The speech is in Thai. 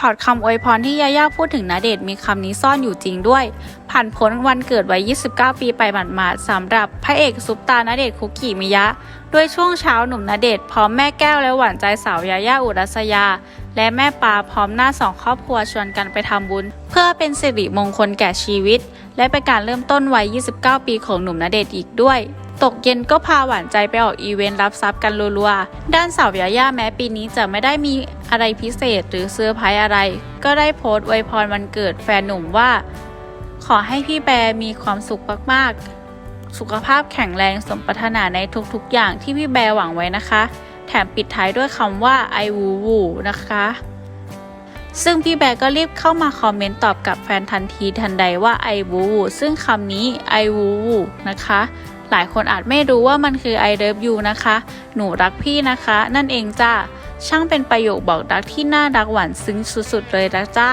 ถอดคำอวยพรที่ยาย่าพูดถึงณเดชมีคำนี้ซ่อนอยู่จริงด้วย ผ่านพ้นวันเกิดวัย 29 ปีไปหมาดๆสำหรับพระเอกซุปตาณเดชคุกิมิยะ ด้วยช่วงเช้าหนุ่มณเดชพร้อมแม่แก้วและหวานใจสาวยาย่าอุรัสยา และแม่ปาพร้อมหน้าสองครอบครัวชวนกันไปทำบุญ เพื่อเป็นสิริมงคลแก่ชีวิต และเป็นการเริ่มต้นวัย 29 ปีของหนุ่มณเดชอีกด้วยตกเย็นก็พาหวานใจไปออกอีเวนต์รับทรัพย์กันรัวๆ ด้านสาวยาย่าแม้ปีนี้จะไม่ได้มี อะไรพิเศษหรือเซอร์ไพรส์อะไร ก็ได้โพสต์อวยพรวันเกิดแฟนหนุ่มว่า ขอให้พี่แบร์มีความสุขมากๆ สุขภาพแข็งแรงสมปรารถนาในทุกๆ อย่างที่พี่แบร์หวังไว้นะคะ แถมปิดท้ายด้วยคำว่า I วูวูนะคะ ซึ่งพี่แบร์ก็รีบเข้ามาคอมเมนต์ตอบกับแฟนทันทีทันใดว่า I วูวูซึ่งคำนี้ I วูวูนะคะหลายคนอาจไม่รู้ว่ามันคือ I love you นะคะ หนูรักพี่นะคะ นั่นเองจ้า ช่างเป็นประโยคบอกรักที่น่ารักหวานซึ้งสุดๆเลยนะจ้า